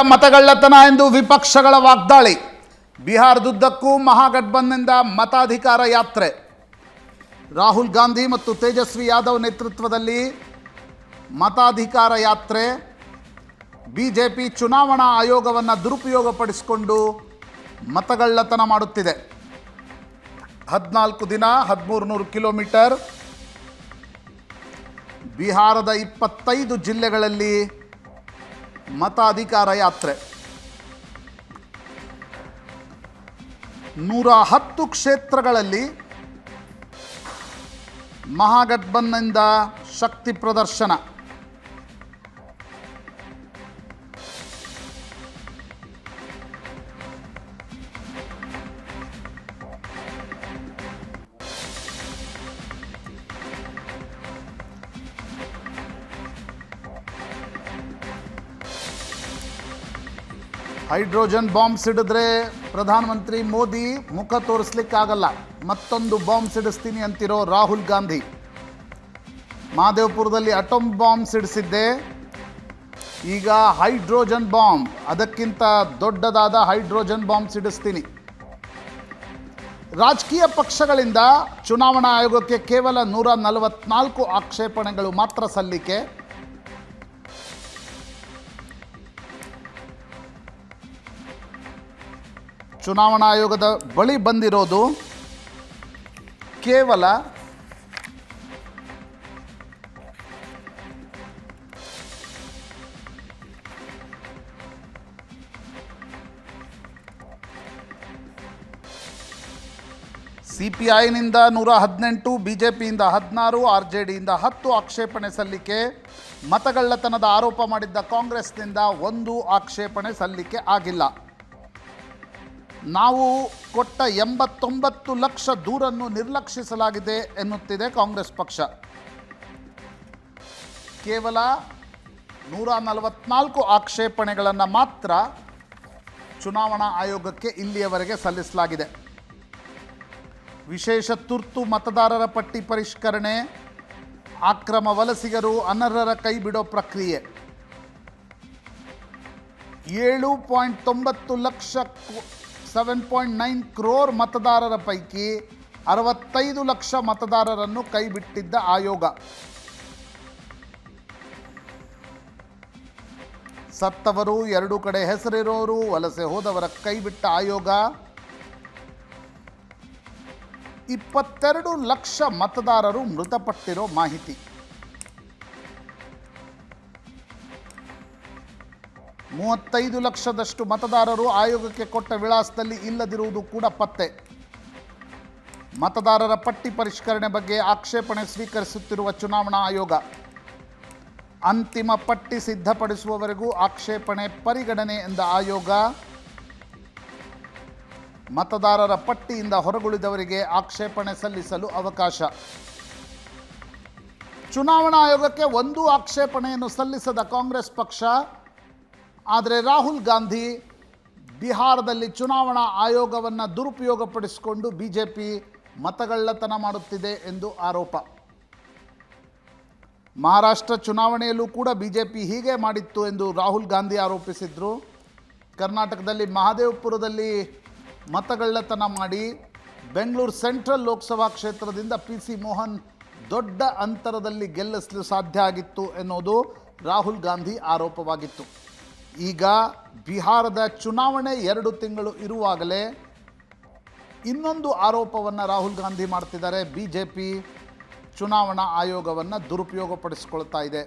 ಮತಗಳ್ಳತನ ಎಂದು ವಿಪಕ್ಷಗಳ ವಾಗ್ದಾಳಿ. ಬಿಹಾರದುದ್ದಕ್ಕೂ ಮಹಾಗಠಬಂಧನದ ಮತಾಧಿಕಾರ ಯಾತ್ರೆ. ರಾಹುಲ್ ಗಾಂಧಿ ಮತ್ತು ತೇಜಸ್ವಿ ಯಾದವ್ ನೇತೃತ್ವದಲ್ಲಿ ಮತಾಧಿಕಾರ ಯಾತ್ರೆ. ಬಿ ಜೆ ಪಿ ಚುನಾವಣಾ ಆಯೋಗವನ್ನು ದುರುಪಯೋಗಪಡಿಸಿಕೊಂಡು ಮತಗಳ್ಳತನ ಮಾಡುತ್ತಿದೆ. ಹದಿನಾಲ್ಕು ದಿನ ಹದಿಮೂರು ನೂರು ಕಿಲೋಮೀಟರ್. ಬಿಹಾರದ ಇಪ್ಪತ್ತೈದು ಜಿಲ್ಲೆಗಳಲ್ಲಿ ಮತಾಧಿಕಾರ ಯಾತ್ರೆ. ನೂರ ಹತ್ತು ಕ್ಷೇತ್ರಗಳಲ್ಲಿ ಮಹಾಗಠಬಂಧನದ ಶಕ್ತಿ ಪ್ರದರ್ಶನ. ಹೈಡ್ರೋಜನ್ ಬಾಂಬ್ ಸಿಡಿದ್ರೆ ಪ್ರಧಾನಮಂತ್ರಿ ಮೋದಿ ಮುಖ ತೋರಿಸ್ಲಿಕ್ಕಾಗಲ್ಲ. ಮತ್ತೊಂದು ಬಾಂಬ್ ಸಿಡಿಸ್ತೀನಿ ಅಂತಿರೋ ರಾಹುಲ್ ಗಾಂಧಿ. ಮಹದೇವಪುರದಲ್ಲಿ ಅಟೋಮ್ ಬಾಂಬ್ ಸಿಡಿಸಿದ್ದೆ ಈಗ ಹೈಡ್ರೋಜನ್ ಬಾಂಬ್, ಅದಕ್ಕಿಂತ ದೊಡ್ಡದಾದ ಹೈಡ್ರೋಜನ್ ಬಾಂಬ್ ಸಿಡಿಸ್ತೀನಿ ರಾಜಕೀಯ ಪಕ್ಷಗಳಿಂದ ಚುನಾವಣಾ ಆಯೋಗಕ್ಕೆ ಕೇವಲ ನೂರ ನಲವತ್ನಾಲ್ಕು ಆಕ್ಷೇಪಣೆಗಳು ಮಾತ್ರ ಸಲ್ಲಿಕೆ. ಚುನಾವಣಾ ಆಯೋಗದ ಬಳಿ ಬಂದಿರೋದು ಕೇವಲ ಸಿ ಪಿ ಐನಿಂದ ನೂರ ಹದಿನೆಂಟು ಬಿ ಜೆ ಪಿಯಿಂದ ಹದಿನಾರು ಆರ್ ಜೆ ಡಿಯಿಂದ ಹತ್ತು ಆಕ್ಷೇಪಣೆ ಸಲ್ಲಿಕೆ. ಮತಗಳ್ಳತನದ ಆರೋಪ ಮಾಡಿದ್ದ ಕಾಂಗ್ರೆಸ್ನಿಂದ ಒಂದು ಆಕ್ಷೇಪಣೆ ಸಲ್ಲಿಕೆ ಆಗಿಲ್ಲ. ನಾವು ಕೊಟ್ಟ ಎಂಬತ್ತೊಂಬತ್ತು ಲಕ್ಷ ದೂರನ್ನು ನಿರ್ಲಕ್ಷಿಸಲಾಗಿದೆ ಎನ್ನುತ್ತಿದೆ ಕಾಂಗ್ರೆಸ್ ಪಕ್ಷ. ಕೇವಲ ನೂರ ನಲವತ್ನಾಲ್ಕು ಆಕ್ಷೇಪಣೆಗಳನ್ನು ಮಾತ್ರ ಚುನಾವಣಾ ಆಯೋಗಕ್ಕೆ ಇಲ್ಲಿಯವರೆಗೆ ಸಲ್ಲಿಸಲಾಗಿದೆ. ವಿಶೇಷ ತುರ್ತು ಮತದಾರರ ಪಟ್ಟಿ ಪರಿಷ್ಕರಣೆ, ಅಕ್ರಮ ವಲಸಿಗರು ಅನರ್ಹರ ಕೈ ಬಿಡೋ ಪ್ರಕ್ರಿಯೆ. ಏಳು ಪಾಯಿಂಟ್ ತೊಂಬತ್ತು lakh seven point nine crore ಮತದಾರರ ಪೈಕಿ ಅರವತ್ತೈದು ಲಕ್ಷ ಮತದಾರರನ್ನು ಕೈಬಿಟ್ಟಿದ್ದ ಆಯೋಗ ಸತ್ತವರು ಎರಡು ಕಡೆ ಹೆಸರಿರೋರು, ವಲಸೆ ಹೋದವರ ಕೈಬಿಟ್ಟ ಆಯೋಗ ಇಪ್ಪತ್ತೆರಡು ಲಕ್ಷ ಮತದಾರರು ಮೃತಪಟ್ಟಿರೋ ಮಾಹಿತಿ. ಮೂವತ್ತೈದು ಲಕ್ಷದಷ್ಟು ಮತದಾರರು ಆಯೋಗಕ್ಕೆ ಕೊಟ್ಟ ವಿಳಾಸದಲ್ಲಿ ಇಲ್ಲದಿರುವುದು ಕೂಡ ಪತ್ತೆ. ಮತದಾರರ ಪಟ್ಟಿ ಪರಿಷ್ಕರಣೆ ಬಗ್ಗೆ ಆಕ್ಷೇಪಣೆ ಸ್ವೀಕರಿಸುತ್ತಿರುವ ಚುನಾವಣಾ ಆಯೋಗ. ಅಂತಿಮ ಪಟ್ಟಿ ಸಿದ್ಧಪಡಿಸುವವರೆಗೂ ಆಕ್ಷೇಪಣೆ ಪರಿಗಣನೆ ಎಂದ ಆಯೋಗ. ಮತದಾರರ ಪಟ್ಟಿಯಿಂದ ಹೊರಗುಳಿದವರಿಗೆ ಆಕ್ಷೇಪಣೆ ಸಲ್ಲಿಸಲು ಅವಕಾಶ. ಚುನಾವಣಾ ಆಯೋಗಕ್ಕೆ ಒಂದು ಆಕ್ಷೇಪಣೆಯನ್ನು ಸಲ್ಲಿಸದ ಕಾಂಗ್ರೆಸ್ ಪಕ್ಷ ಆದರೆ ರಾಹುಲ್ ಗಾಂಧಿ ಬಿಹಾರದಲ್ಲಿ ಚುನಾವಣಾ ಆಯೋಗವನ್ನು ದುರುಪಯೋಗಪಡಿಸಿಕೊಂಡು ಬಿ ಜೆ ಪಿ ಮತಗಳ್ಳತನ ಮಾಡುತ್ತಿದೆ ಎಂದು ಆರೋಪ. ಮಹಾರಾಷ್ಟ್ರ ಚುನಾವಣೆಯಲ್ಲೂ ಕೂಡ ಬಿ ಜೆ ಪಿ ಹೀಗೆ ಮಾಡಿತ್ತು ಎಂದು ರಾಹುಲ್ ಗಾಂಧಿ ಆರೋಪಿಸಿದರು. ಕರ್ನಾಟಕದಲ್ಲಿ ಮಹದೇವಪುರದಲ್ಲಿ ಮತಗಳ್ಳತನ ಮಾಡಿ ಬೆಂಗಳೂರು ಸೆಂಟ್ರಲ್ ಲೋಕಸಭಾ ಕ್ಷೇತ್ರದಿಂದ ಪಿ ಸಿ ಮೋಹನ್ ದೊಡ್ಡ ಅಂತರದಲ್ಲಿ ಗೆಲ್ಲಿಸಲು ಸಾಧ್ಯ ಆಗಿತ್ತು ಎನ್ನುವುದು ರಾಹುಲ್ ಗಾಂಧಿ ಆರೋಪವಾಗಿತ್ತು. ಈಗ ಬಿಹಾರದ ಚುನಾವಣೆ ಎರಡು ತಿಂಗಳು ಇರುವಾಗಲೇ ಇನ್ನೊಂದು ಆರೋಪವನ್ನು ರಾಹುಲ್ ಗಾಂಧಿ ಮಾಡ್ತಿದ್ದಾರೆ. ಬಿ ಜೆ ಪಿ ಚುನಾವಣಾ ಆಯೋಗವನ್ನು ದುರುಪಯೋಗಪಡಿಸಿಕೊಳ್ತಾ ಇದೆ.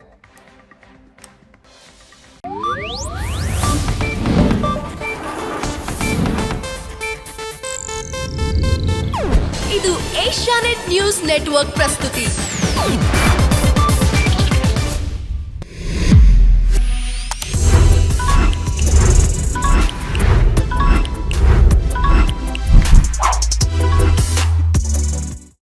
ಇದು ಏಷ್ಯಾನೆಟ್ ನ್ಯೂಸ್ ನೆಟ್ವರ್ಕ್ ಪ್ರಸ್ತುತಿ.